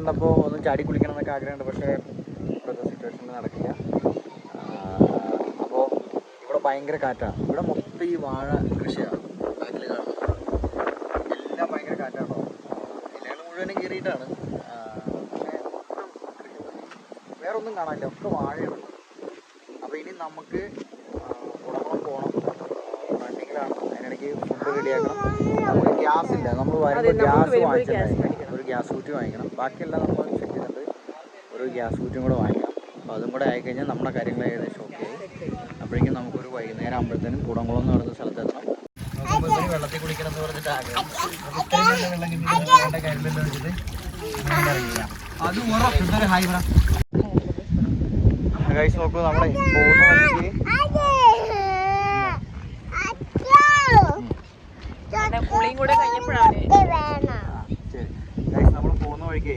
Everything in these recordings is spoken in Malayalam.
കണ്ടപ്പോൾ ഒന്ന് ചാടി കുളിക്കണം എന്നൊക്കെ ആഗ്രഹമുണ്ട് പക്ഷേ ഇപ്പോഴത്തെ സിറ്റുവേഷനിൽ നടക്കില്ല. അപ്പോൾ ഇവിടെ ഭയങ്കര കാറ്റാണ് ഇവിടെ മൊത്തം ഈ വാഴ കൃഷിയാണ് ബാക്കിൽ കാണുന്നത്. എല്ലാം ഭയങ്കര കാറ്റാണോ ഇലകൾ മുഴുവനും കീറിയിട്ടാണ്. പക്ഷേ വേറെ ഒന്നും കാണാനില്ല. ഒക്കെ വാഴയാണ്. അപ്പോൾ ഇനി നമുക്ക് കുടകുളം പോകണം വണ്ടിയിലാണ് അതിനിടയ്ക്ക് ഫുഡ് റെഡിയാക്കണം നമുക്ക് ഗ്യാസ് ഇല്ല. നമ്മൾ വരുമ്പോൾ ഗ്യാസ് വാങ്ങിച്ചിട്ടുണ്ടായിരുന്നു ഒരു ഗ്യാസ് കുറ്റി വാങ്ങിക്കണം. ബാക്കിയെല്ലാം നമ്മൾ ചെക്ക് ചെയ്തിട്ട് ഒരു ഗ്യാസ് കുറ്റിയും കൂടെ വാങ്ങിക്കണം അപ്പോൾ അതും കൂടെ ആയിക്കഴിഞ്ഞാൽ നമ്മുടെ കാര്യങ്ങൾ ഏകദേശം ഓക്കെ ആയി. അപ്പോഴേക്കും നമുക്കൊരു വൈകുന്നേരം ആകുമ്പോഴത്തേനും കുടംകുളം എന്ന് പറയുന്ന സ്ഥലത്ത് എത്തണം നോക്കുമ്പോൾ വെള്ളത്തിൽ കുടിക്കണം എന്ന് പറഞ്ഞിട്ട് ആഗ്രഹം. വെള്ളം കാര്യമില്ലെന്ന് വെച്ചിട്ട് അത് ഉറപ്പ്. ഹായ് പറ ഗൈസ് നോക്കൂ നമ്മളെ പോകുന്ന വഴിക്ക് കുളിയും കൂടെ കഴിഞ്ഞപ്പോഴാണ് ശരി ഗൈസ് നമ്മൾ പോകുന്ന വഴിക്ക്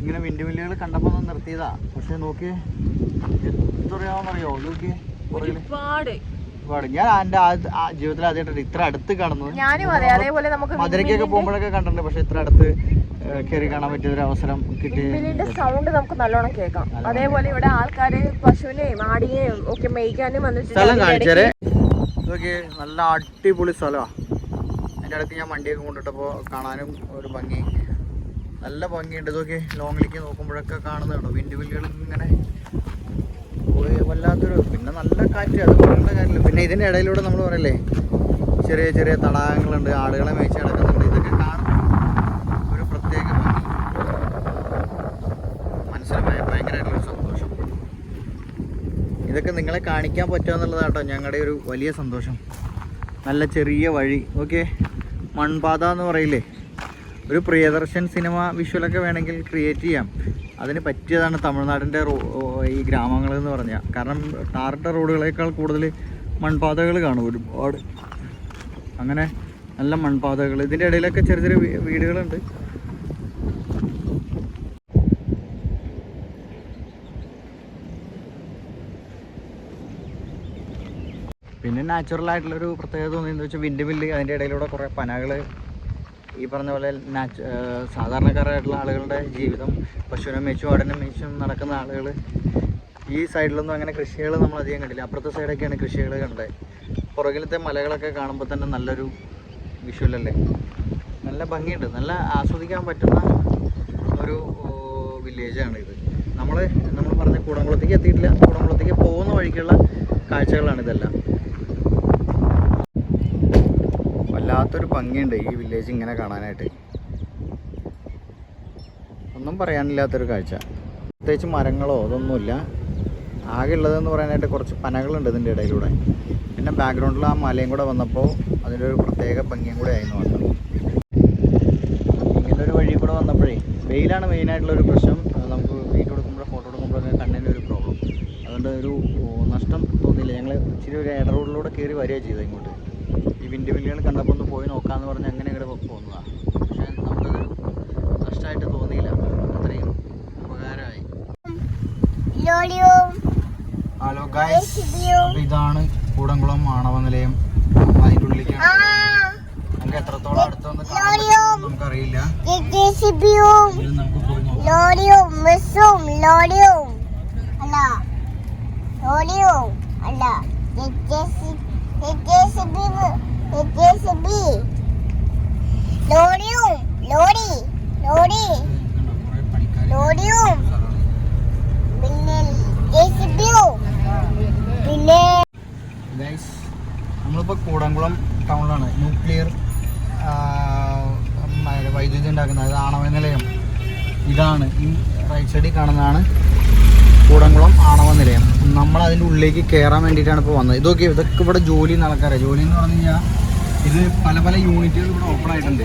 ഇങ്ങനെ വിൻഡ് മില്ലുകൾ കണ്ടപ്പോൾ ഒന്ന് നിർത്തിയതാ പക്ഷെ നോക്കിയേ എത്രയാണെന്നറിയോ? നോക്കിയേ ഒരുപാട്. ഒരുപാട്. ഞാൻ എന്റെ ജീവിതത്തിൽ ആദ്യമായിട്ട് ഇത്ര അടുത്ത് കാണുന്നത് ഞാനും അതെ. അതേപോലെ നമുക്ക് മധുരയ്ക്കൊക്കെ പോകുമ്പോഴൊക്കെ കണ്ടിട്ടുണ്ട്. പക്ഷെ ഇത്ര അടുത്ത് കയറി കാണാൻ പറ്റിയ ഒരു അവസരം കിട്ടി സൗണ്ട് നമുക്ക് നല്ലോണം കേൾക്കാം. അതേപോലെ ഇവിടെ ആൾക്കാര് പശുവിനെയും ആടിനെയും ഒക്കെ മേയ്ക്കാനും സ്ഥലം കാണിച്ചേരെ നോക്കിയേ നല്ല അടിപൊളി സ്ഥലമാണ് അതിന്റെ അടുത്ത് ഞാൻ വണ്ടിയൊക്കെ കൊണ്ടിട്ടപ്പോൾ കാണാനും ഒരു ഭംഗി. നല്ല ഭംഗിയുണ്ട്. ഇതൊക്കെ ലോങ്ങിലേക്ക് നോക്കുമ്പോഴൊക്കെ കാണുന്നുണ്ടോ വിൻഡ് വില്ലുകൾ ഇങ്ങനെ വല്ലാത്തൊരു പിന്നെ നല്ല കാറ്റ്. അത് പറയേണ്ട കാര്യമില്ല. പിന്നെ ഇതിന്റെ ഇടയിലൂടെ നമ്മൾ പറയല്ലേ ചെറിയ ചെറിയ തടാകങ്ങളുണ്ട് ആളുകളെ മേച്ച് കിടക്കുന്നുണ്ട്. ഇതൊക്കെ കാണുമ്പോൾ ഒരു പ്രത്യേക ഭംഗി. മനസ്സിന് ഭയ- ഭയങ്കരമായിട്ടുള്ള സന്തോഷം. ഇതൊക്കെ നിങ്ങളെ കാണിക്കാൻ പറ്റുക എന്നുള്ളതാട്ടോ ഞങ്ങളുടെ ഒരു വലിയ സന്തോഷം. നല്ല ചെറിയ വഴി. ഓക്കെ? മൺപാത എന്ന് പറയില്ലേ? ഒരു പ്രിയദർശൻ സിനിമ വിഷ്വലൊക്കെ വേണമെങ്കിൽ ക്രിയേറ്റ് ചെയ്യാം. അതിന് പറ്റിയതാണ് തമിഴ്നാടിന്റെ ഈ ഗ്രാമങ്ങൾ എന്ന് പറഞ്ഞാൽ കാരണം ടാറിട്ട റോഡുകളേക്കാൾ കൂടുതൽ മൺപാതകൾ കാണും ഒരുപാട്. അങ്ങനെ നല്ല മൺപാതകൾ. ഇതിന്റെ ഇടയിലൊക്കെ ചെറിയ ചെറിയ വീടുകളുണ്ട്. പിന്നെ നാച്ചുറൽ ആയിട്ടുള്ളൊരു പ്രത്യേകത തോന്നിയെന്ന് വെച്ചാൽ വിൻഡ് മില്ല് അതിന്റെ ഇടയിലൂടെ കുറേ പനകൾ ഈ പറഞ്ഞ പോലെ നാച്ച് സാധാരണക്കാരായിട്ടുള്ള ആളുകളുടെ ജീവിതം പശുവിനെ മേച്ചും ആടിനെ മേച്ചും നടക്കുന്ന ആളുകൾ ഈ സൈഡിലൊന്നും അങ്ങനെ കൃഷികൾ നമ്മൾ അധികം കണ്ടില്ല. അപ്പുറത്തെ സൈഡൊക്കെയാണ് കൃഷികൾ കണ്ടത്. പുറകിലത്തെ മലകളൊക്കെ കാണുമ്പോൾ തന്നെ നല്ലൊരു വിഷ്വലല്ലേ നല്ല ഭംഗിയുണ്ട്. നല്ല ആസ്വദിക്കാൻ പറ്റുന്ന ഒരു വില്ലേജാണ് ഇത്. നമ്മൾ നമ്മൾ പറഞ്ഞ കൂടംകുളത്തേക്ക് എത്തിയിട്ടില്ല. കൂടംകുളത്തേക്ക് പോകുന്ന വഴിക്കുള്ള കാഴ്ചകളാണ് ഇതെല്ലാം. വല്ലാത്തൊരു ഭംഗിയുണ്ട് ഈ വില്ലേജ് ഇങ്ങനെ കാണാനായിട്ട്. ഒന്നും പറയാനില്ലാത്തൊരു കാഴ്ച. പ്രത്യേകിച്ച് മരങ്ങളോ അതൊന്നുമില്ല. ആകെ ഉള്ളതെന്ന് പറയാനായിട്ട് കുറച്ച് പനകളുണ്ട് ഇതിന്റെ ഇടയിലൂടെ. പിന്നെ ബാക്ക്ഗ്രൗണ്ടിൽ ആ മലയും കൂടെ വന്നപ്പോൾ അതിന്റെ ഒരു പ്രത്യേക ഭംഗിയും കൂടെ ആയിരുന്നു വന്നത് ഇങ്ങനെ ഒരു വഴി കൂടെ വന്നപ്പോഴേ വെയിലാണ് മെയിനായിട്ടുള്ളൊരു പ്രശ്നം. നമുക്ക് വീഡിയോ എടുക്കുമ്പോഴോ ഫോട്ടോ എടുക്കുമ്പോഴൊക്കെ കണ്ണിന്റെ ഒരു പ്രോബ്ലം അതുകൊണ്ട് ഒരു നഷ്ടം തോന്നിയില്ല. ഞങ്ങൾ ഇച്ചിരി ഒരു ഇട റോഡിലൂടെ കയറി വരികയാണ് ചെയ്തത് ഇങ്ങോട്ട്. വിൻഡ് വില്ലുകൾ കണ്ടപ്പോൾ ഒന്ന് പോയി നോക്കാമെന്ന് പറഞ്ഞ് അങ്ങനെ ഇങ്ങോട്ട് പോകുന്നതാണ് പക്ഷേ നമുക്കതൊരു നഷ്ടമായിട്ട് തോന്നിയില്ല. അത്രയും ഉപകാരമായി. ഹലോ ഗായ്സ് അപ്പോൾ ഇതാണ് കൂടംകുളം ആണവ നിലയം. അതിന്റെ ഉള്ളിലേക്കാണ് നമുക്ക് എത്രത്തോളം അടുത്തൊന്ന് നമുക്കറിയില്ല. നമുക്ക് പോയി നോക്കാം. അല്ല. അല്ല ലോറിയും ലോറി ലോറി കണ്ടോ, കുറേ പണിക്കാര് ലോറിയും പിന്നെ ജെസിബിയും പിന്നെ ഗൈസ് നമ്മളിപ്പോൾ കൂടംകുളം ടൗണിലാണ് ന്യൂക്ലിയർ വൈദ്യുതി ഉണ്ടാക്കുന്നത് അതായത് ആണവ നിലയം ഇതാണ് ഈ റൈറ്റ് സൈഡിൽ കാണുന്നതാണ് കൂടംകുളം ആണവ നിലയം നമ്മൾ അതിന്റെ ഉള്ളിലേക്ക് കയറാൻ വേണ്ടിയിട്ടാണ് ഇപ്പോൾ വന്നത്. ഇതൊക്കെ ഇതൊക്കെ ഇവിടെ ജോലി നടക്കാറ് ജോലി എന്ന് പറഞ്ഞു കഴിഞ്ഞാൽ ഇത് പല പല യൂണിറ്റുകൾ ഇവിടെ ഓപ്പൺ ആയിട്ടുണ്ട്.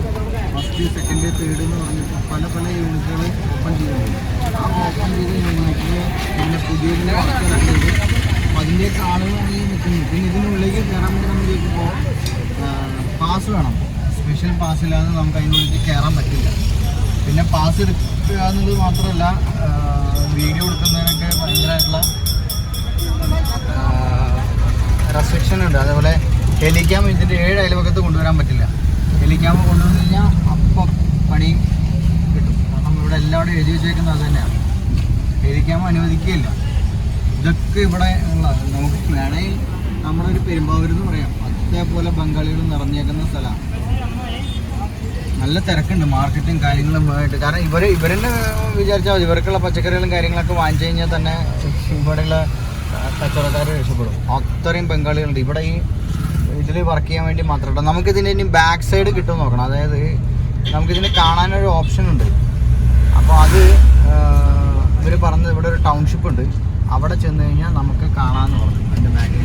ഫസ്റ്റ് സെക്കൻഡ് തേർഡ് എന്ന് പറഞ്ഞിട്ട് പല പല യൂണിറ്റുകൾ ഓപ്പൺ ചെയ്തിട്ടുണ്ട്. ആ ഓപ്പൺ ചെയ്ത യൂണിറ്റിൽ പിന്നെ പുതിയതിന്റെ വർക്ക് നടക്കുന്നത് അപ്പോൾ അതിന്റെ ആളുകൾ ഈ നിൽക്കുന്നു. പിന്നെ ഇതിനുള്ളിലേക്ക് കയറാൻ വേണ്ടി നമ്മൾ ചോദിക്കുമ്പോൾ പാസ് വേണം. സ്പെഷ്യൽ പാസ് ഇല്ലാതെ നമുക്ക് അതിനുള്ളിലേക്ക് കയറാൻ പറ്റില്ല. പിന്നെ പാസ് എടുക്കുക എന്നുള്ളത് മാത്രമല്ല വീഡിയോ എടുക്കുന്നതിനൊക്കെ ഭയങ്കരമായിട്ടുള്ള റെസ്ട്രിക്ഷൻ ഉണ്ട്. അതേപോലെ ഹെലിക്യാം ഇതിന്റെ ഏഴ് അയൽവക്കത്ത് കൊണ്ടുവരാൻ പറ്റില്ല. ഹെലിക്യാം കൊണ്ടുവന്നു കഴിഞ്ഞാൽ അപ്പം പണി കിട്ടും. കാരണം ഇവിടെ എല്ലാവരും എഴുതി വെച്ചേക്കുന്നത് അത് തന്നെയാണ്. ഹെലിക്യാം അനുവദിക്കുകയില്ല. ഇതൊക്കെ ഇവിടെ ഉള്ള നമുക്ക് വേണമെങ്കിൽ നമ്മളൊരു പെരുമ്പാവൂർ എന്ന് പറയാം. അതേപോലെ ബംഗാളികൾ നിറഞ്ഞേക്കുന്ന സ്ഥലമാണ്. നല്ല തിരക്കുണ്ട് മാർക്കറ്റും കാര്യങ്ങളും ആയിട്ട്. കാരണം ഇവർ ഇവരെന്നെ വിചാരിച്ചാൽ ഇവർക്കുള്ള പച്ചക്കറികളും കാര്യങ്ങളൊക്കെ വാങ്ങിച്ചു കഴിഞ്ഞാൽ തന്നെ ഇവിടെയുള്ള കച്ചവടക്കാർ രക്ഷപ്പെടും. അത്രയും ബംഗാളികളുണ്ട്. ഇവിടെ ഈ ഇതിൽ വർക്ക് ചെയ്യാൻ വേണ്ടി മാത്രമല്ല നമുക്കിതിന്റെ ഇനി ബാക്ക് സൈഡ് കിട്ടുമെന്ന് നോക്കണം. അതായത് നമുക്കിതിന് കാണാനൊരു ഓപ്ഷൻ ഉണ്ട്. അപ്പോൾ അത് ഇവർ പറഞ്ഞത് ഇവിടെ ഒരു ടൗൺഷിപ്പ് ഉണ്ട്. അവിടെ ചെന്ന് കഴിഞ്ഞാൽ നമുക്ക് കാണാമെന്ന് പറഞ്ഞു. അതിന്റെ ബാക്കിൽ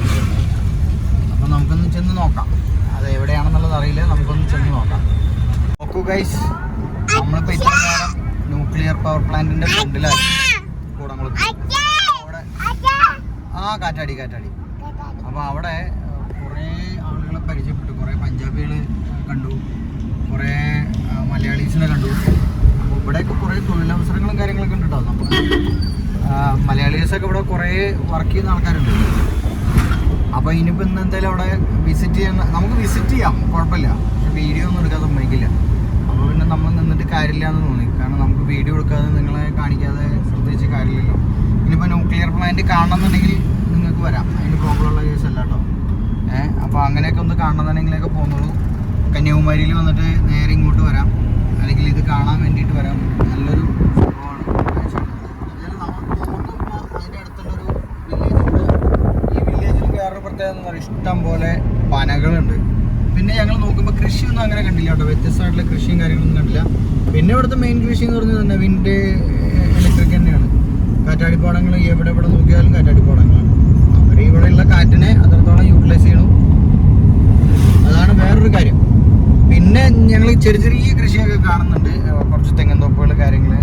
അപ്പോൾ നമുക്കൊന്ന് ചെന്ന് നോക്കാം. അത് എവിടെയാണെന്നുള്ളത് അറിയില്ല. നമുക്കൊന്ന് ചെന്ന് നോക്കാം. നോക്കൂ ഗൈസ് നമ്മളിപ്പോൾ ഇത്ര ന്യൂക്ലിയർ പവർ പ്ലാന്റിന്റെ ഫ്രണ്ടിലായി കൂടംകുളത്ത് അവിടെ ആ കാറ്റാടി കാറ്റാടി. അപ്പോൾ അവിടെ കുറേ ആളുകളെ പരിചയപ്പെട്ടു. കുറേ പഞ്ചാബികൾ കണ്ടു. കുറേ മലയാളീസിനെ കണ്ടു. അപ്പോൾ ഇവിടെയൊക്കെ കുറേ തൊഴിലവസരങ്ങളും കാര്യങ്ങളൊക്കെ ഉണ്ട് കേട്ടോ നമുക്ക് മലയാളീസൊക്കെ ഇവിടെ കുറേ വർക്ക് ചെയ്യുന്ന ആൾക്കാരുണ്ട്. അപ്പോൾ ഇനിയിപ്പോൾ ഇന്ന് എന്തായാലും അവിടെ വിസിറ്റ് ചെയ്യാൻ നമുക്ക് വിസിറ്റ് ചെയ്യാം. കുഴപ്പമില്ല. പക്ഷെ വീഡിയോ ഒന്നും എടുക്കാൻ സമ്മതിക്കില്ല. അപ്പോൾ പിന്നെ നമ്മൾ നിന്നിട്ട് കാര്യമില്ല എന്ന് തോന്നി. കാരണം നമുക്ക് വീഡിയോ എടുക്കാതെ നിങ്ങളെ കാണിക്കാതെ ശ്രദ്ധിച്ച് കാര്യമില്ലല്ലോ. ഇനിയിപ്പോൾ ന്യൂക്ലിയർ പ്ലാന്റ് കാണണമെന്നുണ്ടെങ്കിൽ നിങ്ങൾക്ക് വരാം. അതിന് പ്രോബ്ലമുള്ള അല്ല കേട്ടോ ഏഹ് അപ്പോൾ അങ്ങനെയൊക്കെ ഒന്ന് കാണണമെന്നുണ്ടെങ്കിലൊക്കെ പോകുന്നുള്ളൂ കന്യാകുമാരിയിൽ വന്നിട്ട് നേരെ ഇങ്ങോട്ട് വരാം. അല്ലെങ്കിൽ ഇത് കാണാൻ വേണ്ടിയിട്ട് വരാം. നല്ലൊരു സംഭവമാണ്. വില്ലേജിൽ ഇഷ്ടം പോലെ പനകളുണ്ട് പിന്നെ ഞങ്ങൾ നോക്കുമ്പോൾ കൃഷിയൊന്നും അങ്ങനെ കണ്ടില്ല കേട്ടോ വ്യത്യസ്തമായിട്ടുള്ള കൃഷിയും കാര്യങ്ങളൊന്നും കണ്ടില്ല. പിന്നെ ഇവിടുത്തെ മെയിൻ കൃഷി എന്ന് പറഞ്ഞത് തന്നെ വിൻഡ് കാറ്റാടിപ്പാടങ്ങൾ എവിടെ എവിടെ നോക്കിയാലും കാറ്റാടിപ്പാടങ്ങളാണ് അവർ ഇവിടെയുള്ള കാറ്റിനെ അത്രത്തോളം യൂട്ടിലൈസ് ചെയ്യണം. അതാണ് വേറൊരു കാര്യം. പിന്നെ ഞങ്ങൾ ചെറിയ ചെറിയ കൃഷിയൊക്കെ കാണുന്നുണ്ട്. കുറച്ച് തെങ്ങൻ തോപ്പുകൾ കാര്യങ്ങൾ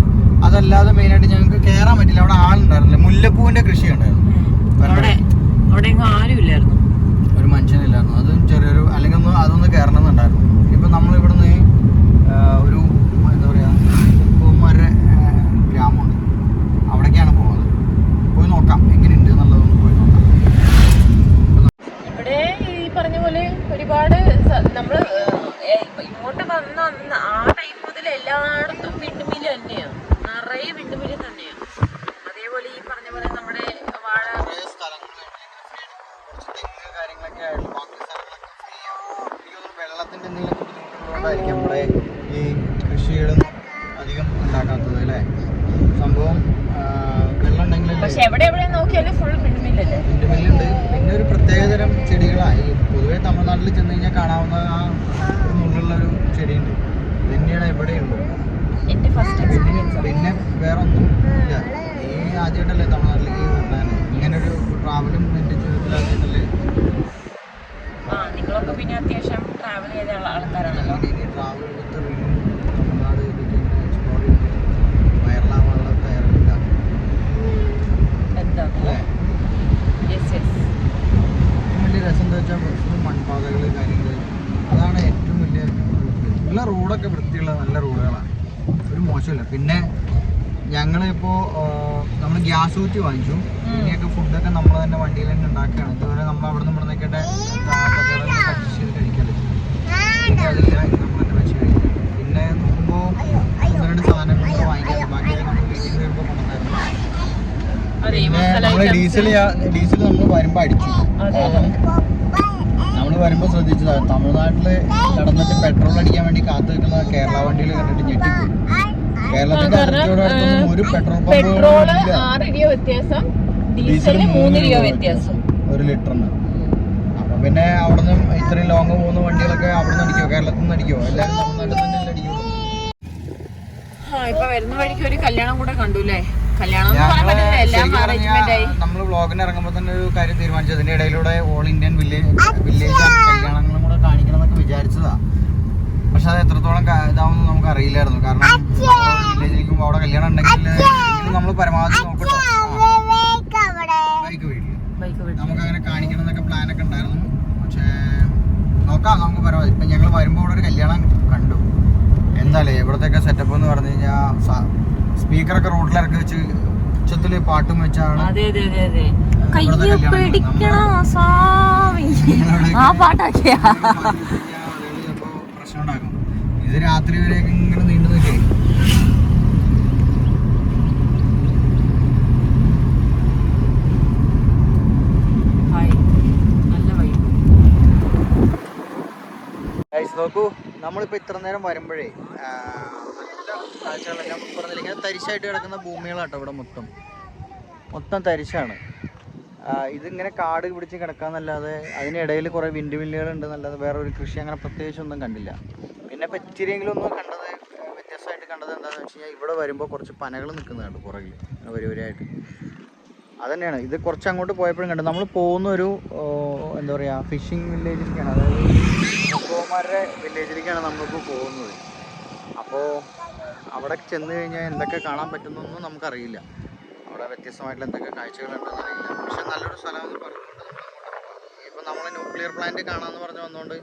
അതല്ലാതെ മെയിനായിട്ട് ഞങ്ങൾക്ക് കയറാൻ പറ്റില്ല. അവിടെ ആളുണ്ടായിരുന്നില്ല. മുല്ലപ്പൂവിന്റെ കൃഷി ഉണ്ടായിരുന്നു. അവിടെ ആരും ഇല്ലായിരുന്നു ഒരു മനുഷ്യനില്ലായിരുന്നു. അതും ചെറിയൊരു അല്ലെങ്കിൽ അതൊന്ന് കയറണം എന്നുണ്ടായിരുന്നു ഇപ്പം നമ്മൾ ഇവിടുന്ന് ഒരു എന്താ പറയുക പൂമര ഗ്രാമമുണ്ട് അവിടേക്കാണ് പോകുന്നത് പോയി നോക്കാം എങ്ങനെയുണ്ട് എന്നുള്ളതൊന്ന് പോയി നോക്കാം ഇവിടെ ഈ പറഞ്ഞ പോലെ ഒരുപാട് സ- നമ്മൾ ഏ, ഇപ്പൊ ഇങ്ങോട്ട് വന്ന അന്ന് ആ ടൈം മുതൽ എല്ലായിടത്തും വിണ്ടുമിൽ തന്നെയാണ് നിറയെ വിണ്ടുമിൽ തന്നെയാണ് അതേപോലെ ഈ പറഞ്ഞ പോലെ നമ്മുടെ വാഴ കുറേ സ്ഥലങ്ങളുണ്ട് കുറച്ച് തെങ്ങ് കാര്യങ്ങളൊക്കെ ആയിട്ട് ബാക്കി സ്ഥലങ്ങളൊക്കെ ഫ്രീ ആണ് എനിക്ക് തോന്നുന്നു വെള്ളത്തിന്റെ എന്തെങ്കിലും ബുദ്ധിമുട്ടുള്ളതുകൊണ്ടായിരിക്കും നമ്മുടെ ഈ കൃഷികളൊന്നും അധികം ഉണ്ടാക്കാത്തത് അല്ലേ സംഭവം ആ, വെള്ളം ഉണ്ടെങ്കിലല്ലേ പക്ഷെ എവിടെ എവിടെ നോക്കിയാലും ഫുൾ വിണ്ടുമില്ലല്ലേ ഇതിന്റെ മേലുണ്ട് പിന്നെ ഒരു പ്രത്യേകതരം ചെടികളാണ് ഈ പൊതുവെ തമിഴ്നാട്ടിൽ ചെന്ന് കഴിഞ്ഞാൽ കാണാവുന്ന ആ ഒരു മുള്ളുള്ള ഒരു ചെടിയുണ്ട് ഇത് തന്നെയാണ് എവിടെയുണ്ട് എന്റെ ഫസ്റ്റ് എക്സ്പീരിയൻസ് പിന്നെ വേറെ ഒന്നും ഇല്ല. ഈ ആദ്യമായിട്ടല്ലേ തമിഴ്നാട്ടിലേക്ക് വരാൻ ഇങ്ങനെ ഒരു ട്രാവലും എന്റെ ജീവിതത്തിൽ ആദ്യമായിട്ടല്ലേ. ആ നിങ്ങളൊക്കെ പിന്നെ അത്യാവശ്യം ട്രാവൽ ചെയ്ത ആൾക്കാരാണല്ലോ. ഇനി ട്രാവൽ റിനും തമിഴ്നാട് ഇതൊക്കെ എക്സ്പ്ലോർ ചെയ്ത് വൈറലാവാനുള്ള തയ്യാറെടുക്കുക എന്താ? യെസ് യെസ് വലിയ രസം എന്താ വെച്ചാൽ മൺപാതകൾ കാര്യങ്ങൾ അതാണ് ഏറ്റവും വലിയ ഉള്ള റോഡൊക്കെ വൃത്തിയുള്ള നല്ല റോഡുകളാണ് ഒരു മോശമില്ല. പിന്നെ ഞങ്ങളിപ്പോ നമ്മൾ ഗ്യാസ് ഊറ്റി വാങ്ങിച്ചു. ഇനിയൊക്കെ ഫുഡൊക്കെ നമ്മൾ തന്നെ വണ്ടിയിൽ തന്നെ ഉണ്ടാക്കുകയാണ്. ഇതുവരെ നമ്മൾ അവിടെ നിന്ന് ഇവിടെ നിൽക്കട്ടെ ചെയ്ത് അതില്ല നമ്മൾ തന്നെ വെച്ച് കഴിക്കാം. പിന്നെ നോക്കുമ്പോൾ ഒന്ന് രണ്ട് വാങ്ങിക്കാം ബാക്കി വീട്ടിൽ വരുമ്പോൾ കൊണ്ടുവന്നായിരുന്നു. ഡീസൽ ഡീസൽ നമ്മൾ വരുമ്പോൾ അടിച്ചു വരുമ്പോൾ ശ്രദ്ധിച്ചതാണ് തമിഴ്നാട്ടിൽ നടന്നിട്ട് പെട്രോൾ അടിക്കാൻ വേണ്ടി കാത്തു നിൽക്കുന്ന കേരള വണ്ടിയിൽ കണ്ടിട്ട് ഞെട്ടിപ്പോയി കേരളത്തിന്റെ ഒരു പെട്രോൾ പെട്രോൾ ആറ് രൂപ വ്യത്യാസം മൂന്ന് രൂപ വ്യത്യാസം. ഒരു ലിറ്ററിന്. അപ്പൊ പിന്നെ അവിടുന്ന് ഇത്രയും ലോങ് പോകുന്ന വണ്ടികളൊക്കെ അവിടുന്ന് അടിക്കോ കേരളത്തിൽ നിന്ന് അടിക്കോ എല്ലാവരും തമിഴ്നാട്ടിൽ തന്നെ ആ ഇപ്പൊ വരുന്ന വഴിക്ക് ഒരു കല്യാണം കൂടെ കണ്ടു അല്ലേ? കല്യാണം എന്ന് പറയാൻ എല്ലാം അറേഞ്ച്മെന്റ് ആയി. നമ്മൾ വ്ളോഗിന് ഇറങ്ങുമ്പോൾ തന്നെ ഒരു കാര്യം തീരുമാനിച്ചു. അതിന്റെ ഇടയിലൂടെ ഓൾ ഇന്ത്യൻ വില്ലേജ് വില്ലേജ് കല്യാണങ്ങളും കൂടെ കാണിക്കണം എന്നൊക്കെ വിചാരിച്ചതാ. പക്ഷെ അത് എത്രത്തോളം ഇതാവുമെന്ന് നമുക്ക് അറിയില്ലായിരുന്നു കാരണം വില്ലേജിലേക്കും അവിടെ കല്യാണം ഉണ്ടെങ്കിൽ നമ്മൾ പരമാവധി നോക്കട്ടോ. ബൈക്ക് വീട്ടിൽ നമുക്ക് അങ്ങനെ കാണിക്കണം എന്നൊക്കെ പ്ലാൻ ഒക്കെ ഉണ്ടായിരുന്നു. പക്ഷേ നോക്കാം നമുക്ക് പരമാവധി. ഇപ്പം ഞങ്ങൾ വരുമ്പോൾ ഇവിടെ ഒരു കല്യാണം കണ്ടു. എന്തായാലും ഇവിടത്തെയൊക്കെ സെറ്റപ്പ് എന്ന് പറഞ്ഞു കഴിഞ്ഞാൽ സ്പീക്കറൊക്കെ റോഡിലിറക്കി വെച്ച് ഉച്ചത്തിൽ പാട്ടും വെച്ചാണ്. ഇത് രാത്രി വരെ ഇങ്ങനെ നീണ്ടു നിൽക്കേ. നോക്കൂ നമ്മളിപ്പോ ഇത്ര നേരം വരുമ്പോഴേ ഇങ്ങനെ തരിശായിട്ട് കിടക്കുന്ന ഭൂമികളാട്ടോ ഇവിടെ മൊത്തം. മൊത്തം തരിശാണ്. ഇതിങ്ങനെ കാട് പിടിച്ച് കിടക്കാന്നല്ലാതെ അതിനിടയിൽ കുറേ വിൻഡ് മില്ലുകളുണ്ട് നല്ലത് വേറെ ഒരു കൃഷി അങ്ങനെ പ്രത്യേകിച്ചൊന്നും കണ്ടില്ല. പിന്നെ ഇപ്പം ഇച്ചിരിയെങ്കിലും ഒന്ന് കണ്ടത് വ്യത്യസ്തമായിട്ട് കണ്ടത് എന്താണെന്ന് വെച്ച് കഴിഞ്ഞാൽ ഇവിടെ വരുമ്പോൾ കുറച്ച് പനകൾ നിൽക്കുന്നുണ്ട് പുറകിൽ വരിവരിയായിട്ട് അതന്നെയാണ്. ഇത് കുറച്ച് അങ്ങോട്ട് പോയപ്പോഴും കണ്ടു. നമ്മൾ പോകുന്ന ഒരു എന്താ പറയുക ഫിഷിംഗ് വില്ലേജിലേക്കാണ് അതായത് മുക്കോമാരുടെ വില്ലേജിലേക്കാണ് നമ്മളിപ്പോൾ പോകുന്നത്. അപ്പോൾ അവിടെ ചെന്ന് കഴിഞ്ഞാൽ എന്തൊക്കെ കാണാൻ പറ്റുന്നൊന്നും നമുക്കറിയില്ല. അവിടെ വ്യത്യസ്തമായിട്ടുള്ള എന്തൊക്കെ കാഴ്ചകളുണ്ടെന്ന് അറിയില്ല. പക്ഷെ നല്ലൊരു സ്ഥലമെന്ന് പറഞ്ഞുകൊണ്ട് ഇപ്പം നമ്മൾ ന്യൂക്ലിയർ പ്ലാന്റ് കാണാമെന്ന് പറഞ്ഞ് വന്നുകൊണ്ട്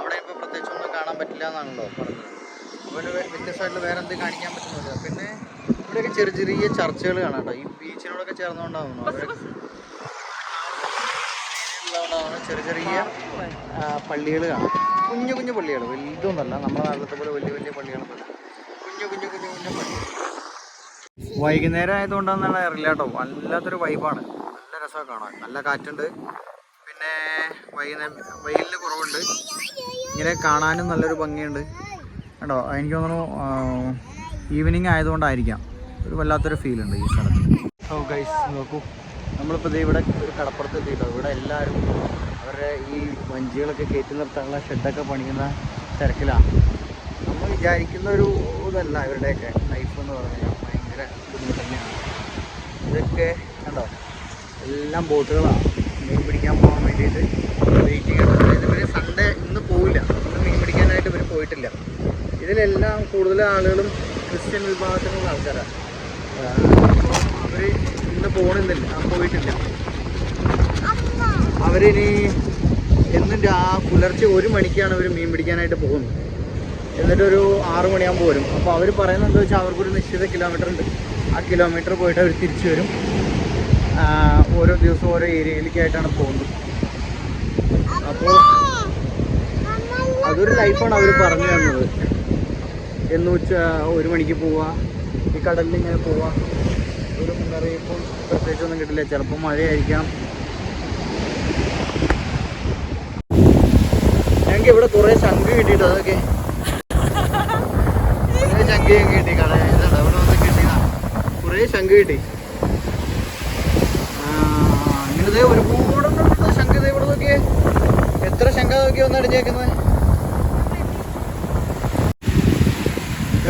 അവിടെ ഇപ്പോൾ പ്രത്യേകിച്ച് ഒന്നും കാണാൻ പറ്റില്ല എന്നാണല്ലോ പറഞ്ഞത്. അപ്പോൾ വ്യത്യസ്തമായിട്ടുള്ള വേറെ എന്ത് കാണിക്കാൻ പറ്റുന്നില്ല പിന്നെ ഇവിടെയൊക്കെ ചെറിയ ചെറിയ ചർച്ചകൾ കാണാം കേട്ടോ. ഈ ബീച്ചിനോടൊക്കെ ചേർന്നുകൊണ്ടാവുന്നു അവിടെ ചെറിയ ചെറിയ പള്ളികൾ കാണാം. കുഞ്ഞു കുഞ്ഞു പള്ളികൾ. വലുതൊന്നുമല്ല. നമ്മുടെ നാട്ടിലത്തെ പോലെ വലിയ വലിയ പള്ളികളൊന്നുമല്ല. കുഞ്ഞു കുഞ്ഞു കുഞ്ഞു കുഞ്ഞു പള്ളി വൈകുന്നേരം ആയതുകൊണ്ടാണെന്നാണ് അറിയില്ല കേട്ടോ. വല്ലാത്തൊരു വൈബാണ് നല്ല രസമാണ് കാണാൻ. നല്ല കാറ്റുണ്ട്. പിന്നെ വൈകുന്നേരം വെയിലിന് കുറവുണ്ട്. ഇങ്ങനെ കാണാനും നല്ലൊരു ഭംഗിയുണ്ട്. കേട്ടോ എനിക്ക് തോന്നുന്നു ഈവനിങ് ആയതുകൊണ്ടായിരിക്കാം. ഒരു വല്ലാത്തൊരു ഫീൽ ഉണ്ട് ഈ സ്ഥലത്ത്. ഓ ഗൈസ് നോക്കൂ. നമ്മളിപ്പോൾ ദേ ഇവിടെ ഒരു കടപ്പുറത്ത് എത്തിയിട്ടോ. ഇവിടെ എല്ലാവരും അവരുടെ ഈ വഞ്ചികളൊക്കെ കയറ്റി നിർത്താനുള്ള ഷെഡൊക്കെ പണിയുന്ന തിരക്കിലാണ് വിചാരിക്കുന്ന ഒരു ഇതല്ല ഇവരുടെയൊക്കെ ലൈഫ് എന്ന് പറഞ്ഞാൽ ഭയങ്കര ബുദ്ധിമുട്ട് തന്നെയാണ്. ഇതൊക്കെ കണ്ടോ? എല്ലാം ബോട്ടുകളാണ് മീൻ പിടിക്കാൻ പോകാൻ വേണ്ടിയിട്ട് വെയിറ്റ് ചെയ്യണം. അതായത് ഇവർ സൺഡേ ഇന്ന് പോവില്ല. ഇന്ന് മീൻ പിടിക്കാനായിട്ട് ഇവർ പോയിട്ടില്ല. ഇതിലെല്ലാം കൂടുതൽ ആളുകളും ക്രിസ്ത്യൻ വിഭാഗത്തിലുള്ള ആൾക്കാരാണ് അവർ ഇന്ന് പോകണമെന്നില്ല പോയിട്ടില്ല. അവരിനി എന്നും രാ പുലർച്ചെ ഒരു മണിക്കാണ് അവർ മീൻ പിടിക്കാനായിട്ട് പോകുന്നത്. എന്നിട്ടൊരു ആറു മണിയാകുമ്പോൾ വരും. അപ്പോൾ അവർ പറയുന്നത് എന്താ വെച്ചാൽ അവർക്കൊരു നിശ്ചിത കിലോമീറ്റർ ഉണ്ട്. ആ കിലോമീറ്റർ പോയിട്ട് അവർ തിരിച്ചു വരും. ഓരോ ദിവസവും ഓരോ ഏരിയയിലേക്കായിട്ടാണ് പോകുന്നത്. അപ്പോൾ അതൊരു ലൈഫാണ് അവർ പറഞ്ഞു തന്നത്. എന്ന് വെച്ചാൽ ഒരു മണിക്ക് പോവുക ഈ കടലിൽ ഇങ്ങനെ പോവുക ഒരു മുന്നറിയിപ്പും പ്രത്യേകിച്ചൊന്നും കിട്ടില്ല. ചിലപ്പോൾ മഴയായിരിക്കാം. ഞങ്ങൾക്ക് ഇവിടെ കുറേ ശംഖ് കിട്ടിയിട്ട് അതൊക്കെ ഞങ്ങൾക്ക് കിട്ടി കട ഇവിടെ വന്ന് കിട്ടിയതാ കുറേ ശംഖ് കിട്ടി. ദേ ഒരുപാട് ശംഖ് ഇവിടെ നോക്കിയേ. എത്ര ശംഖ നോക്കി ഒന്ന് അടിഞ്ഞേക്കുന്നത്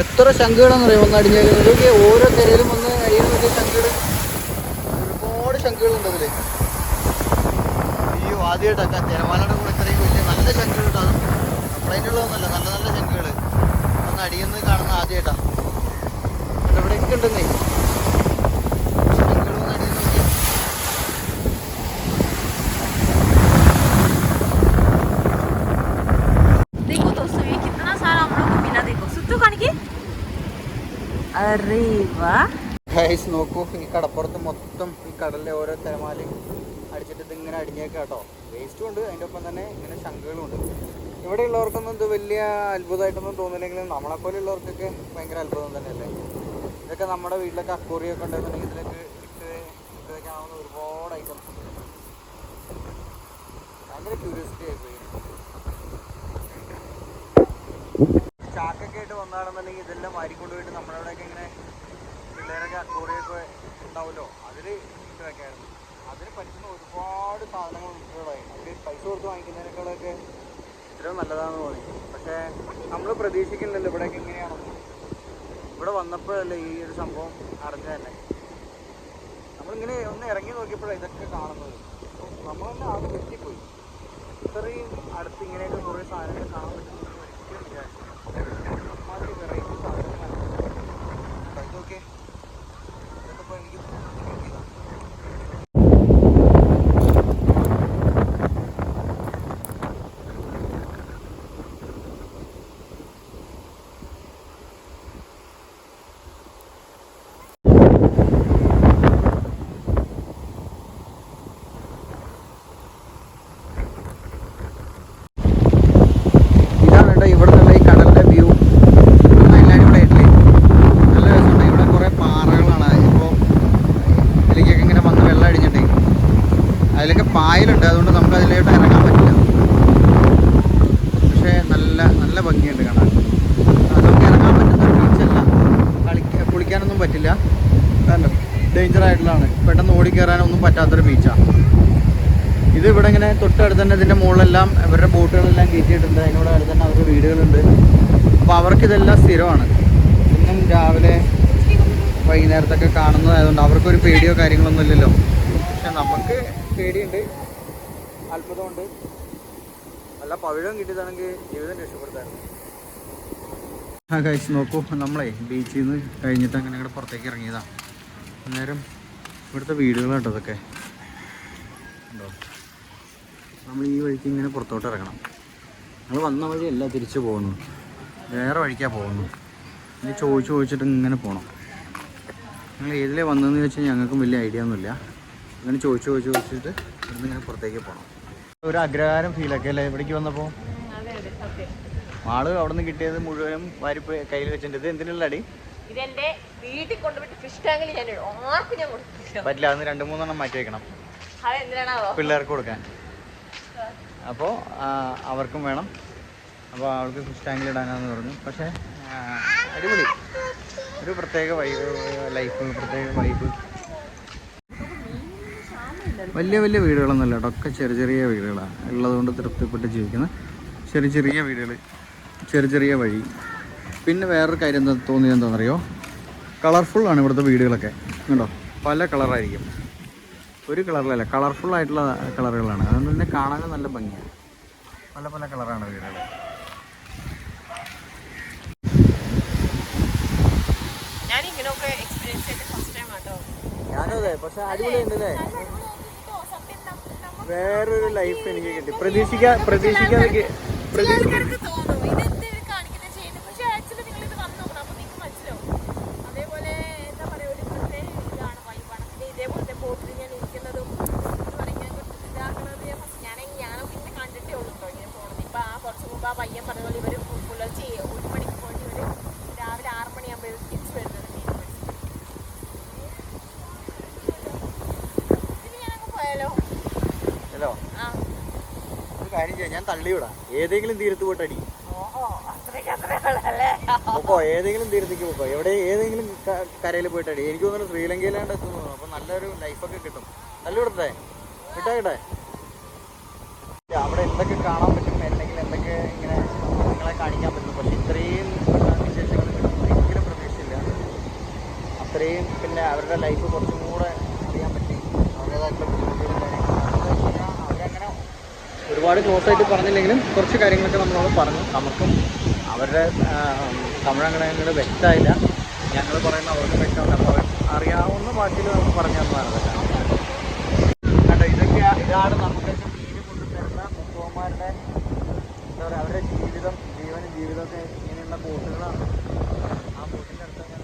എത്ര ശംഖുകളാണെന്നറിയോ വന്ന് അടിഞ്ഞേക്കുന്നത് ഓരോ തെരയിലും വന്ന് അടിയാൻ നോക്കിയ ശംഖുകൾ ഒരുപാട് ശംഖുകളുണ്ട് അതിൽ. അയ്യോ ആദ്യമായിട്ടൊക്കെ തിരമാലയുടെ കൂടെ ഇത്രയും വലിയ നല്ല ശംഖുകൾ കേട്ടോ അത് കംപ്ലൈന്റ് ഉള്ളതൊന്നുമല്ല നല്ല നല്ല ശംഖുകൾ. അടിയെന്ന് കാണുന്ന ആദ്യമായിട്ടാ. ഇവിടെ ഉണ്ടെന്നേ. ഗൈസ് നോക്കൂ ഈ കടപ്പുറത്ത് മൊത്തം ഈ കടലിലെ ഓരോ തിരമാലയും അടിച്ചിട്ട് ഇങ്ങനെ അടിഞ്ഞേക്കാട്ടോ വേസ്റ്റും ഉണ്ട് അതിന്റെ ഒപ്പം തന്നെ ഇങ്ങനെ ശങ്കകളും ഉണ്ട്. ഇവിടെ ഉള്ളവർക്കൊന്നും ഇത് വലിയ അത്ഭുതമായിട്ടൊന്നും തോന്നില്ലെങ്കിലും നമ്മളെപ്പോലെ ഉള്ളവർക്കൊക്കെ ഭയങ്കര അത്ഭുതം തന്നെയല്ലേ? ഇതൊക്കെ നമ്മുടെ വീട്ടിലൊക്കെ അക്കൂറിയൊക്കെ ഉണ്ടെന്നുണ്ടെങ്കിൽ ഇതിലൊക്കെ ഇട്ട് ഇട്ടതൊക്കെ ആവുന്ന ഒരുപാട് ഐറ്റംസ് ഭയങ്കര ക്യൂരിയോസിറ്റി ആയിപ്പോയി ചാക്കൊക്കെ ആയിട്ട് വന്നാണെന്നുണ്ടെങ്കിൽ ഇതെല്ലാം വാരിക്കൊണ്ട് പോയിട്ട് നമ്മളവിടെയൊക്കെ ഇങ്ങനെ പിള്ളേരൊക്കെ അക്കൂറിയൊക്കെ ഉണ്ടാവുമല്ലോ? അതിൽ ഇട്ട് വെക്കായിരുന്നു അതിന് പറ്റുന്ന ഒരുപാട് സാധനങ്ങൾ ഉണ്ടായിരുന്നു അവർ പൈസ കൊടുത്ത് വാങ്ങിക്കുന്നതിനേക്കാളൊക്കെ ഇത്രയും നല്ലതാണെന്ന് തോന്നി. പക്ഷേ നമ്മൾ പ്രതീക്ഷിക്കുന്നില്ല ഇവിടെയൊക്കെ ഇങ്ങനെയാണെന്ന് ഇവിടെ വന്നപ്പോഴല്ലേ ഈ ഒരു സംഭവം അറിഞ്ഞതല്ലേ നമ്മളിങ്ങനെ ഒന്ന് ഇറങ്ങി നോക്കിയപ്പോഴാണ് ഇതൊക്കെ കാണുന്നത്. നമ്മളെന്നെ ആകെ വെട്ടിപ്പോയി ഇത്രയും അടുത്ത് ഇങ്ങനെയൊക്കെ കുറേ സാധനങ്ങൾ കാണാൻ പറ്റുമെന്ന് ഒരിക്കലും വിചാരിച്ചില്ല അമ്മാതിരി വെറൈറ്റി സാധനങ്ങളാണ് കേട്ടോ, ഇതൊക്കെ ഇതൊക്കെ ഇപ്പോൾ എനിക്ക് കിട്ടിയതാണ് ഇതാണ് കേട്ടോ ഇവിടെ നിന്നുള്ള ഈ കടലിന്റെ വ്യൂ എല്ലാവരും ഇവിടെ ആയിട്ടില്ലേ നല്ല രസമുണ്ട് ഇവിടെ കുറേ പാറകളാണ് ഇപ്പോൾ ഇതിലേക്കൊക്കെ ഇങ്ങനെ വന്ന് വെള്ളം അടിഞ്ഞിട്ടേ അതിലൊക്കെ പായലുണ്ട് അതുകൊണ്ട് നമുക്ക് അതിലോട്ട് ഇറങ്ങാൻ പറ്റില്ല. പക്ഷേ നല്ല നല്ല ഭംഗിയുണ്ട് കാണാൻ. നമുക്ക് ഇറങ്ങാൻ പറ്റുന്ന ബീച്ചല്ല കളിക്ക കുളിക്കാനൊന്നും പറ്റില്ല. കാരണം ഡേഞ്ചർ ആയിട്ടുള്ളതാണ്. പെട്ടെന്ന് ഓടിക്കയറാനൊന്നും പറ്റാത്തൊരു ബീച്ചാണ് ഇത് ഇവിടെ ഇങ്ങനെ തൊട്ടടുത്ത് തന്നെ ഇതിന്റെ മുകളിലെല്ലാം ഇവരുടെ ബോട്ടുകളെല്ലാം കയറ്റിയിട്ടുണ്ട്. അതിനോട് അടുത്ത് തന്നെ അവരുടെ വീടുകളുണ്ട്. അപ്പോൾ അവർക്ക് ഇതെല്ലാം സ്ഥിരമാണ്. ഇന്നും രാവിലെ വൈകുന്നേരത്തൊക്കെ കാണുന്നതായതുകൊണ്ട് അവർക്കൊരു പേടിയോ കാര്യങ്ങളൊന്നും ഇല്ലല്ലോ. പക്ഷെ നമുക്ക് പേടിയുണ്ട്. അത്ഭുതമുണ്ട്. നല്ല പവിഴം കിട്ടിയതാണെങ്കിൽ ജീവിതം രക്ഷപ്പെടുത്തായിരുന്നു. ആ കഴിച്ച് നോക്കൂ. നമ്മളെ ബീച്ചിൽ നിന്ന് കഴിഞ്ഞിട്ട് അങ്ങനെ ഇവിടെ പുറത്തേക്ക് ഇറങ്ങിയതാണ് അന്നേരം ഇവിടുത്തെ വീടുകളാട്ടോ ഇതൊക്കെ. ഉണ്ടോ നമ്മൾ ഈ വഴിക്ക് ഇങ്ങനെ പുറത്തോട്ട് ഇറങ്ങണം. നമ്മൾ വന്ന വഴിയല്ല തിരിച്ചു പോകുന്നു. വേറെ വഴിക്കാണ് പോകുന്നു. ഇനി ചോദിച്ച് ചോദിച്ചിട്ട് ഇങ്ങനെ പോകണം നിങ്ങൾ ഏതിലേ വന്നതെന്ന് ചോദിച്ചാൽ ഞങ്ങൾക്കും വലിയ ഐഡിയ ഒന്നുമില്ല. അങ്ങനെ ചോദിച്ച് ചോദിച്ച് ചോദിച്ചിട്ട് ഇവിടുന്ന് ഇങ്ങനെ പുറത്തേക്ക് പോകണം ഒരു അഗ്രഹാരം ഫീലൊക്കെ അല്ലേ? ഇവിടേക്ക് വന്നപ്പോൾ ആൾ അവിടെ നിന്ന് കിട്ടിയത് മുഴുവനും വാരിപ്പ് കയ്യിൽ വെച്ചിട്ടുണ്ട്. ഇത് എന്തിനുള്ള അടി? ഇതെന്റെ വീട്ടിൽ കൊണ്ടുപോയിട്ട് ഫിഷ് ടാങ്കിൽ ഞാൻ ആർക്കും ഞാൻ പറ്റില്ല അന്ന് രണ്ട് മൂന്നെണ്ണം മാറ്റി വെക്കണം. പിള്ളേർക്ക് കൊടുക്കാൻ. അപ്പോൾ അവർക്കും വേണം. അപ്പോൾ അവൾക്ക് ഫിഷ് ടാങ്കിൽ ഇടാനാന്ന് പറഞ്ഞു. പക്ഷേ അടിപൊളി. ഒരു പ്രത്യേക വൈബ് ലൈഫ് പ്രത്യേക വൈബ് വലിയ വലിയ വീടുകളൊന്നും അല്ല ഒക്കെ ചെറിയ ചെറിയ വീടുകളാണ്. ഉള്ളതുകൊണ്ട് തൃപ്തിപ്പെട്ട് ജീവിക്കുന്ന ചെറിയ ചെറിയ വീടുകൾ ചെറിയ ചെറിയ വഴി. പിന്നെ വേറൊരു കാര്യം എന്താ തോന്നിയത് എന്താണെന്നറിയോ? കളർഫുള്ളാണ് ഇവിടുത്തെ വീടുകളൊക്കെ. കണ്ടോ? പല കളറായിരിക്കും ഒരു കളറിലല്ല കളർഫുൾ ആയിട്ടുള്ള കളറുകളാണ് അതുകൊണ്ട് തന്നെ കാണാനും നല്ല ഭംഗിയാണ്. പല പല കളറാണ് വീടുകൾ. ഞാനിങ്ങനെയൊക്കെ എക്സ്പീരിയൻസ് ചെയ്ത് ഫസ്റ്റ് ടൈം ആട്ടോ. പക്ഷെ വേറൊരു ലൈഫ് എനിക്ക് കിട്ടി. പ്രതീക്ഷിക്കാ പ്രതീക്ഷിക്കാതെ കി- പ്രതീക്ഷിക്ക തോന്നും ഇതെന്ത് ഇവർ കാണിക്കുന്നത് ചെയ്യുന്നത് പക്ഷെ ആക്ച്വലി നിങ്ങൾ ഇത് വന്നു നോക്കണം അപ്പൊ നിങ്ങൾക്ക് മനസ്സിലാവും അതേപോലെ എന്താ പറയാ ഒരു പ്രത്യേക ഇതാണ് വൈബാണ് പിന്നെ ഇതേപോലത്തെ ബോട്ടിൽ ഞാൻ ഇരിക്കുന്നതും എന്ന് പറയുന്നത് ഇതാക്കണത് ഞാൻ ഫസ്റ്റ് ഞാൻ ഞാനൊക്കെ ഇങ്ങനെ കണ്ടിട്ടേ ഉള്ളൂ കേട്ടോ ഇങ്ങനെ പോണത് ഇപ്പൊ ആ കുറച്ച് മുമ്പ് ആ പയ്യൻ പറഞ്ഞ പോലെ ഇവർ പു- പുലർച്ചെ ഒരു മണിക്ക് പോയിട്ട് ഇവർ രാവിലെ ആറ് മണിയാകുമ്പോഴേക്കും തിരിച്ചു വരുന്നത് മീൻ പിടിച്ചിട്ട് ഇനി ഞാനങ്ങ് പോയാലോ ഹലോ ആ ഒരു കാര്യം ചെയ്യാം ഞാൻ തള്ളിവിടാം ഏതെങ്കിലും തീരത്ത് പോയിട്ട് അടി ഓഹോ അത്രയ്ക്ക് അത്രയുള്ളല്ലേ പോക്കോ ഏതെങ്കിലും തീരത്തേക്ക് പോക്കോ. എവിടെ ഏതെങ്കിലും കരയിൽ പോയിട്ട് അടി എനിക്ക് തോന്നുന്നു ശ്രീലങ്കയിലാണ്ട് എത്തുന്നു അപ്പൊ നല്ലൊരു ലൈഫൊക്കെ കിട്ടും. നല്ല ഇവിടുത്തെ. കിട്ടാ കിട്ടെ അവിടെ എന്തൊക്കെ കാണാൻ പറ്റും? അല്ലെങ്കിൽ എന്തൊക്കെ ഇങ്ങനെ നിങ്ങളെ കാണിക്കാൻ പറ്റും? പക്ഷെ ഇത്രയും വിശേഷങ്ങൾ ഒരിക്കലും പ്രതീക്ഷിച്ചില്ല. അത്രയും പിന്നെ അവരുടെ ലൈഫ് കുറച്ചും കൂടെ അറിയാൻ പറ്റി. അവരുടേതായിട്ടുള്ള ബുദ്ധിമുട്ടുകളും കാര്യങ്ങളും അതൊക്കെ പറഞ്ഞാൽ അവരങ്ങനെ ഒരുപാട് ക്ലോസ് ആയിട്ട് പറഞ്ഞില്ലെങ്കിലും കുറച്ച് കാര്യങ്ങളൊക്കെ നമ്മളോട് പറഞ്ഞു. നമുക്കും അവരുടെ ആ, തമിഴ് അങ്ങനെ അങ്ങോട്ട് വ്യക്തമായില്ല. ഞങ്ങൾ പറയുന്ന അവർക്ക് വ്യക്തമല്ല അപ്പോൾ അറിയാവുന്ന ഭാഷയിൽ നമുക്ക് പറഞ്ഞു തന്നതാണ് കേട്ടോ ഇതൊക്കെ ഇതാണ് നമുക്കൊക്കെ മീൻ കൊണ്ടുതരുന്ന മുക്കുവന്മാരുടെ എന്താ പറയുക അവരുടെ ജീവിതം ജീവനും ജീവിതമൊക്കെ ഇങ്ങനെയുള്ള ബോട്ടുകളാണ് ആ ബോട്ടിന്റെ അടുത്തൊക്കെ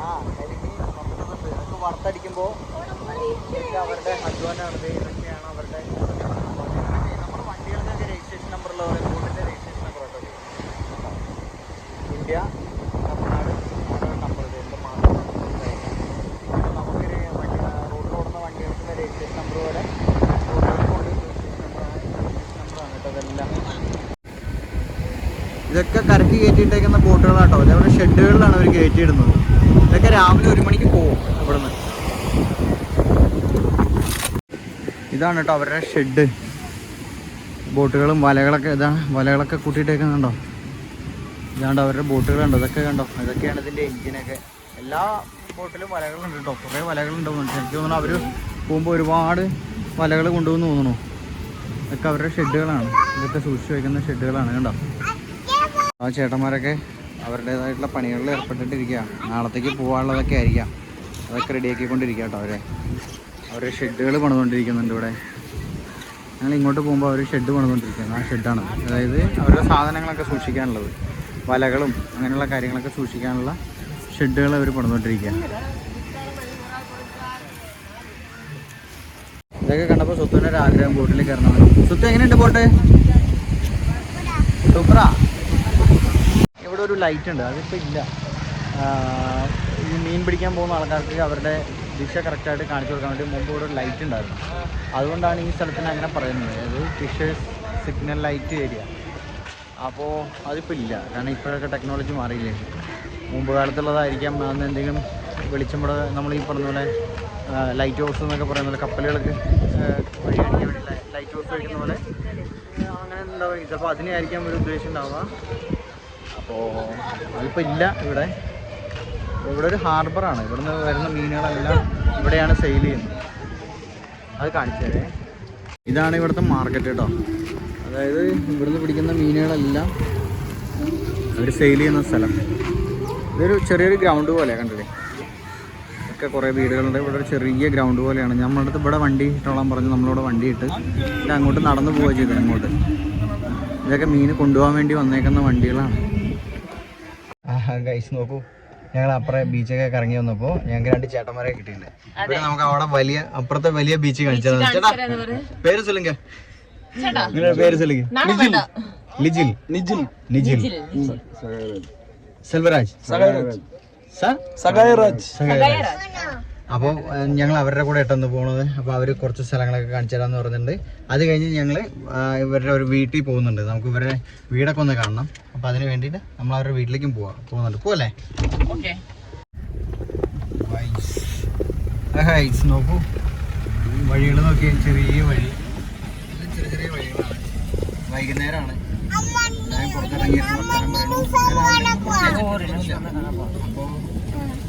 ആ കരിമീൻ നമുക്കുന്നുണ്ട് ഇതൊക്കെ വറുത്തടിക്കുമ്പോൾ ഇതൊക്കെ അവരുടെ അധ്വാനമാണ് ദേ ഇതൊക്കെയാണ് അവരുടെ നമ്മുടെ വണ്ടികളുടെ രജിസ്ട്രേഷൻ നമ്പറുള്ള ബോട്ടിന്റെ രജിസ്ട്രേഷൻ നമ്പർ കേട്ടോ ഇത്. ഇന്ത്യ തമിഴ്നാട് നമ്പർ എന്റെ മാത്രം ഇപ്പോൾ നമുക്കൊരു വണ്ടി റോഡിൽ ഓടുന്ന വണ്ടികൾക്കുള്ള രജിസ്ട്രേഷൻ നമ്പർ പോലെ ഇതൊക്കെ കറക്കി കയറ്റിയിട്ടേക്കുന്ന ബോട്ടുകളാട്ടോ. അതേപോലെ ഷെഡുകളിലാണ് അവർ കയറ്റിയിടുന്നത് ഇതൊക്കെ രാവിലെ ഒരു മണിക്ക് പോകും ഇവിടുന്ന്. ഇതാണ് കേട്ടോ അവരുടെ ഷെഡ്. ബോട്ടുകളും വലകളൊക്കെ ഇതാണ് വലകളൊക്കെ കൂട്ടിയിട്ടേക്കുന്നുണ്ടോ? ഇതാണ്ട് അവരുടെ ബോട്ടുകൾ കണ്ടോ? ഇതൊക്കെ കണ്ടോ? ഇതൊക്കെയാണ് ഇതിന്റെ എഞ്ചിനൊക്കെ എല്ലാ ബോട്ടിലും വലകളുണ്ട് കേട്ടോ കുറേ വലകളുണ്ട് എനിക്ക് തോന്നുന്നു അവർ പോകുമ്പോൾ ഒരുപാട് വലകൾ കൊണ്ടുവന്ന് തോന്നുന്നു. ഇതൊക്കെ അവരുടെ ഷെഡുകളാണ്. ഇതൊക്കെ സൂക്ഷിച്ച് വയ്ക്കുന്ന ഷെഡുകളാണ് കണ്ടോ? ആ ചേട്ടന്മാരൊക്കെ അവരുടേതായിട്ടുള്ള പണികളിൽ ഏർപ്പെട്ടിട്ടിരിക്കുക നാളത്തേക്ക് പോകാനുള്ളതൊക്കെ ആയിരിക്കാം. അതൊക്കെ റെഡിയാക്കിക്കൊണ്ടിരിക്കുക കേട്ടോ അവരെ. അവരുടെ ഷെഡുകൾ പണിതുകൊണ്ടിരിക്കുന്നുണ്ട് ഇവിടെ. ഞങ്ങൾ ഇങ്ങോട്ട് പോകുമ്പോൾ അവർ ഷെഡ് പണിതുകൊണ്ടിരിക്കുന്നത് ആ ഷെഡാണ്. അതായത് അവരുടെ സാധനങ്ങളൊക്കെ സൂക്ഷിക്കാനുള്ളത്. വലകളും അങ്ങനെയുള്ള കാര്യങ്ങളൊക്കെ സൂക്ഷിക്കാനുള്ള ഷെഡുകൾ അവർ പണിതുകൊണ്ടിരിക്കുക. ഇതൊക്കെ കണ്ടപ്പോൾ സ്വത്തുവിന്റെ ഒരു ആഗ്രഹം ബോട്ടിൽ കയറണമെന്ന്. സ്വത്ത് എങ്ങനെയുണ്ട് ബോട്ട്? സൂപ്പറാ ഇവിടെ ഒരു ലൈറ്റ് ഉണ്ട് അതിപ്പോൾ ഇല്ല. ഈ മീൻ പിടിക്കാൻ പോകുന്ന ആൾക്കാർക്ക് അവരുടെ ദിശ കറക്റ്റായിട്ട് കാണിച്ചു കൊടുക്കാൻ വേണ്ടി മുമ്പ് ഇവിടെ ഒരു ലൈറ്റ് ഉണ്ടായിരുന്നു. അതുകൊണ്ടാണ് ഈ സ്ഥലത്തിന് അങ്ങനെ പറയുന്നത്. അതായത് ഫിഷേഴ്സ് സിഗ്നൽ ലൈറ്റ് ഏരിയ അപ്പോൾ അതിപ്പോൾ ഇല്ല. കാരണം ഇപ്പോഴൊക്കെ ടെക്നോളജി മാറിയില്ലേ? മുമ്പ് കാലത്തുള്ളതായിരിക്കാം. അന്ന് എന്തെങ്കിലും വെളിച്ചം നമ്മൾ ഈ പറഞ്ഞ പോലെ ലൈറ്റ് ഹൗസ് എന്നൊക്കെ പറയുന്ന പോലെ കപ്പലുകൾക്ക് വഴി കാണിക്കാൻ വേണ്ടി ലൈറ്റ് ഹൗസ് വയ്ക്കുന്ന പോലെ. അങ്ങനെ ഉണ്ടാവുക ചിലപ്പോൾ അതിനായിരിക്കാം ഒരു ഉദ്ദേശം ഉണ്ടാവുക. അപ്പോൾ അതിപ്പോൾ ഇല്ല ഇവിടെ. ഇവിടെ ഒരു ഹാർബറാണ് ഇവിടുന്ന് വരുന്ന മീനുകളെല്ലാം ഇവിടെയാണ് സെയിൽ ചെയ്യുന്നത്. അത് കാണിച്ചു തരേ ഇതാണ് ഇവിടുത്തെ മാർക്കറ്റ് കേട്ടോ. അതായത് ഇവിടുന്ന് പിടിക്കുന്ന മീനുകളെല്ലാം അവർ സെയിൽ ചെയ്യുന്ന സ്ഥലം. ഇതൊരു ചെറിയൊരു ഗ്രൗണ്ട് പോലെയാണ് കണ്ടില്ലേ ഒക്കെ കുറേ വീടുകളുണ്ട്. ഇവിടെ ഒരു ചെറിയ ഗ്രൗണ്ട് പോലെയാണ്. നമ്മുടെ അടുത്ത് ഇവിടെ വണ്ടി ഇട്ടോളാൻ പറഞ്ഞ്. നമ്മളിവിടെ വണ്ടി ഇട്ട്. ഇത് അങ്ങോട്ട് നടന്നു പോവുക ചെയ്തു അങ്ങോട്ട് ഇതൊക്കെ മീന് കൊണ്ടുപോകാൻ വേണ്ടി വന്നേക്കുന്ന വണ്ടികളാണ്. ഗൈസ് നോക്കൂ. ഞങ്ങൾ അപ്പുറം ബീച്ചൊക്കെ കറങ്ങി വന്നപ്പോ ഞങ്ങൾക്ക് രണ്ട് ചേട്ടന്മാരെ കിട്ടിയിട്ടുണ്ട്. നമുക്ക് അവിടെ വലിയ അപ്പുറത്തെ വലിയ ബീച്ച് കാണിച്ചത് പേര് ചൊല്ലുങ്ക. നിങ്ങളുടെ പേര് சொல்லுங்க നാണം വേണ്ട ലിജിൽ നിജിൽ നിജിൽ സെൽവരാജ് സ- സഹായരാജ് അപ്പോൾ ഞങ്ങൾ അവരുടെ കൂടെ ഇട്ടെന്ന് പോണത് അപ്പോൾ അവർ കുറച്ച് സ്ഥലങ്ങളൊക്കെ കാണിച്ചു തരാമെന്ന് പറഞ്ഞിട്ടുണ്ട് അത് കഴിഞ്ഞ് ഞങ്ങൾ ഇവരുടെ ഒരു വീട്ടിൽ പോകുന്നുണ്ട് നമുക്ക് ഇവരുടെ വീടൊക്കെ ഒന്ന് കാണണം അപ്പോൾ അതിന് വേണ്ടിയിട്ട് നമ്മൾ അവരുടെ വീട്ടിലേക്കും പോവാം പോകുന്നുണ്ട് പോവല്ലേ ഓക്കെ ഹൈസ് നോക്കൂ വഴികൾ നോക്കി ചെറിയ വഴി ഇത് ചെറിയ വഴികളാണ്. വൈകുന്നേരമാണ് ഞാൻ പുറത്തിറങ്ങിയിരുന്ന വർത്തമാനം പറയുന്നു അപ്പോൾ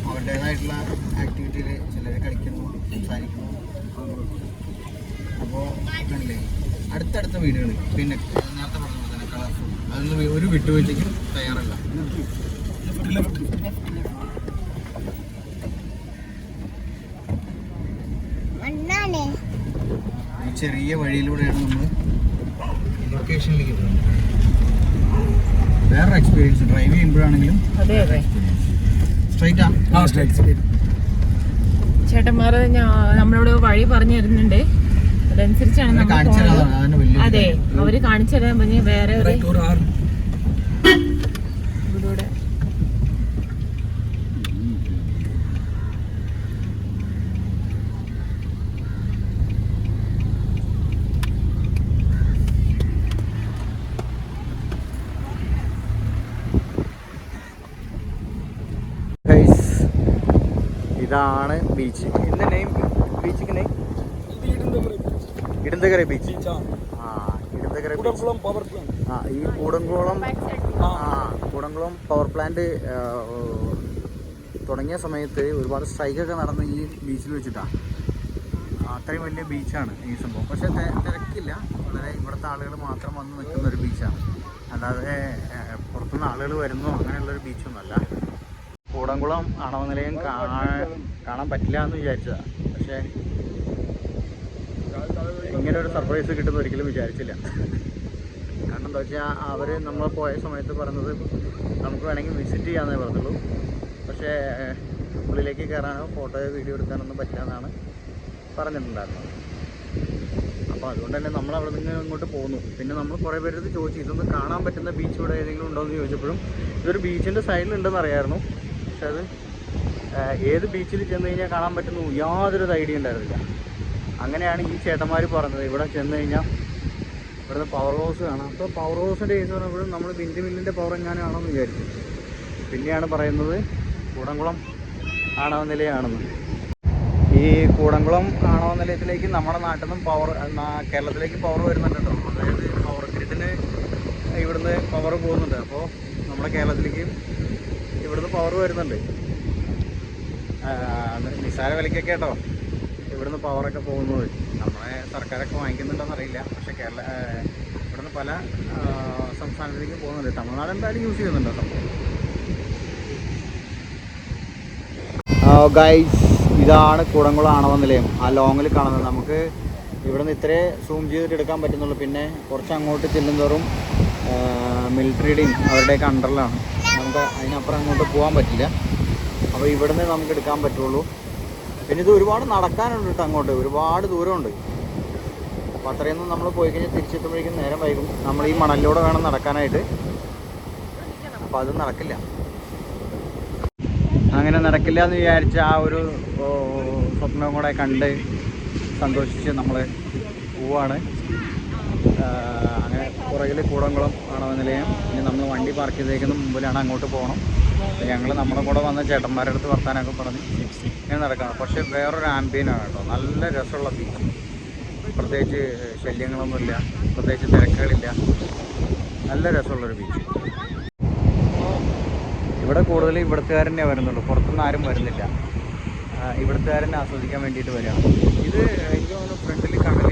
അവരുടേതായിട്ടുള്ള ആക്ടിവിറ്റിയിൽ ചിലർ കളിക്കുന്നു സംസാരിക്കുന്നു അപ്പോൾ കണ്ടില്ലേ അടുത്തടുത്ത വീടുകൾ പിന്നെ നേരത്തെ പറഞ്ഞ പോലെ തന്നെ കളർഫുൾ അതൊന്നും ഒരു വിട്ടുവീഴ്ചയ്ക്കും തയ്യാറല്ല മണ്ണാണ് ഈ ചെറിയ വഴിയിലൂടെയാണ് നമ്മൾ ലൊക്കേഷനിലേക്ക് പോകുന്നത്. വേറെ എക്സ്പീരിയൻസ് ഡ്രൈവ് ചെയ്യുമ്പോഴാണെങ്കിലും അതെ അതെ. സ്ട്രൈറ്റാ ചേട്ടന്മാർ നമ്മളോട് വഴി പറഞ്ഞു തരുന്നുണ്ട്. അതനുസരിച്ചാണ് അതെ അവർ കാണിച്ചു തരാൻ പറഞ്ഞ വേറെ ഒരു ഇതാണ് ബീച്ച് എന്താ നെയിം ബീച്ചിക്ക് നെയിം ഇടന്തകര ബീച്ച് ആ. ഇടന്തകര ആ ഈ കൂടംകുളം ആ കൂടംകുളം പവർ പ്ലാന്റ് തുടങ്ങിയ സമയത്ത് ഒരുപാട് സ്ട്രൈക്കൊക്കെ നടന്ന ഈ ബീച്ചിൽ വെച്ചിട്ടാണ് അത്രയും വലിയ ബീച്ചാണ് ഈ സംഭവം. പക്ഷെ തിരക്കില്ല. വളരെ ഇവിടുത്തെ ആളുകൾ മാത്രം വന്ന് നിൽക്കുന്ന ഒരു ബീച്ചാണ് അല്ലാതെ പുറത്തുനിന്ന് ആളുകൾ വരുന്നു അങ്ങനെയുള്ളൊരു ബീച്ചൊന്നുമല്ല കൂടംകുളം ആണവ നിലയം കാണാൻ പറ്റില്ല എന്ന് വിചാരിച്ചതാണ് പക്ഷേ ഇങ്ങനെ ഒരു സർപ്രൈസ് കിട്ടുമെന്ന് ഒരിക്കലും വിചാരിച്ചില്ല. കാരണം എന്താ വെച്ചാൽ അവർ നമ്മൾ പോയ സമയത്ത് പറഞ്ഞത് നമുക്ക് വേണമെങ്കിൽ വിസിറ്റ് ചെയ്യാമെന്നേ പറഞ്ഞുള്ളൂ. പക്ഷേ ഉള്ളിലേക്ക് കയറാനോ ഫോട്ടോയോ വീഡിയോ എടുക്കാനൊന്നും പറ്റില്ല എന്നാണ് പറഞ്ഞിട്ടുണ്ടായിരുന്നത്. അപ്പോൾ അതുകൊണ്ട് തന്നെ നമ്മൾ അവിടെ നിന്ന് ഇങ്ങോട്ട് പോന്നു. പിന്നെ നമ്മൾ കുറേ പേര് ഇത് ചോദിച്ചു ഇതൊന്ന് കാണാൻ പറ്റുന്ന ബീച്ച് ഇവിടെ ഏതെങ്കിലും ഉണ്ടോ? എന്ന് ചോദിച്ചപ്പോഴും ഇതൊരു ബീച്ചിന്റെ സൈഡിലുണ്ടെന്ന് അറിയായിരുന്നു. പക്ഷെ അത് ഏത് ബീച്ചിൽ ചെന്ന് കഴിഞ്ഞാൽ കാണാൻ പറ്റുന്നു യാതൊരു ഐഡിയ ഉണ്ടായിരുന്നില്ല. അങ്ങനെയാണ് ഈ ചേട്ടന്മാർ പറഞ്ഞത്. ഇവിടെ ചെന്ന് കഴിഞ്ഞാൽ ഇവിടുന്ന് പവർ ഹൗസ് കാണാം. അപ്പോൾ പവർ ഹൗസിന്റെ കേസ് പറയുമ്പോഴും നമ്മൾ ബിൻഡ് മില്ലിന്റെ പവർ എങ്ങാനാണോ എന്ന് വിചാരിച്ചു. പിന്നെയാണ് പറയുന്നത് കൂടംകുളം ആണവ നിലയാണെന്ന് ഈ കൂടംകുളം ആണവ നിലയത്തിലേക്ക് നമ്മുടെ നാട്ടിൽ നിന്നും പവർ കേരളത്തിലേക്ക് പവർ വരുന്നുണ്ട് കേട്ടോ. അതായത് പവർ ഗ്രിഡിന് ഇവിടുന്ന് പവർ പോകുന്നുണ്ട്. അപ്പോൾ നമ്മുടെ കേരളത്തിലേക്ക് ഇവിടുന്ന് പവർ വരുന്നുണ്ട്. നിസ്സാര വിലയ്ക്കൊക്കെ കേട്ടോ ഇവിടുന്ന് പവറൊക്കെ പോകുന്നത്. നമ്മളെ സർക്കാരൊക്കെ വാങ്ങിക്കുന്നുണ്ടോന്ന് അറിയില്ല. പക്ഷെ കേരള ഇവിടുന്ന് പല സംസ്ഥാനത്തേക്കും പോകുന്നുണ്ട്. തമിഴ്നാട് എന്തായാലും യൂസ് ചെയ്യുന്നുണ്ട് ഗൈസ് ഇതാണ് കുടംകുളം ആണവ നിലയം. ആ ലോങ്ങിൽ കാണുന്നത്. നമുക്ക് ഇവിടുന്ന് ഇത്രേ സൂം ചെയ്തിട്ട് എടുക്കാൻ പറ്റുന്നുള്ളൂ. പിന്നെ കുറച്ച് അങ്ങോട്ട് ചെല്ലുന്തോറും മിലിറ്ററിയുടെയും അവരുടെയൊക്കെ അണ്ടറിലാണ് നമുക്ക് അതിനപ്പുറം അങ്ങോട്ട് പോകാൻ പറ്റില്ല അപ്പോൾ ഇവിടുന്ന് നമുക്ക് എടുക്കാൻ പറ്റുള്ളൂ. പിന്നെ ഇത് ഒരുപാട് നടക്കാനുണ്ട് കേട്ടോ അങ്ങോട്ട്. ഒരുപാട് ദൂരമുണ്ട്. അപ്പോൾ അത്രയൊന്നും നമ്മൾ പോയി കഴിഞ്ഞാൽ തിരിച്ചെത്തുമ്പോഴേക്കും നേരം വൈകും. നമ്മൾ ഈ മണലിലൂടെ വേണം നടക്കാനായിട്ട്. അപ്പോൾ അത് നടക്കില്ല. അങ്ങനെ നടക്കില്ല എന്ന് വിചാരിച്ച ആ ഒരു സ്വപ്നം കൂടെ കണ്ട് സന്തോഷിച്ച് നമ്മൾ പോവാണ്. പുറകിൽ കൂടംകുളം ആണവ നിലയം. ഇനി നമ്മൾ വണ്ടി പാർക്ക് ചെയ്തേക്കുന്ന മുമ്പിലാണ് അങ്ങോട്ട് പോകണം. ഞങ്ങൾ നമ്മുടെ കൂടെ വന്ന ചേട്ടന്മാരുടെ അടുത്ത് വർത്താനൊക്കെ പറഞ്ഞ് ഇങ്ങനെ നടക്കണം. പക്ഷെ വേറൊരു ആംബിയനാണ് കേട്ടോ. നല്ല രസമുള്ള ബീച്ച് പ്രത്യേകിച്ച് ശല്യങ്ങളൊന്നുമില്ല. പ്രത്യേകിച്ച് തിരക്കുകളില്ല. നല്ല രസമുള്ളൊരു ബീച്ച് ഇവിടെ കൂടുതൽ ഇവിടുത്തുകാരനെ വരുന്നുള്ളൂ. പുറത്തുനിന്ന് ആരും വരുന്നില്ല. ഇവിടുത്തുകാരനെ ആസ്വദിക്കാൻ വേണ്ടിയിട്ട് വരിക ഇത് എനിക്ക് തോന്നുന്നു ഫ്രണ്ടിൽ കടൽ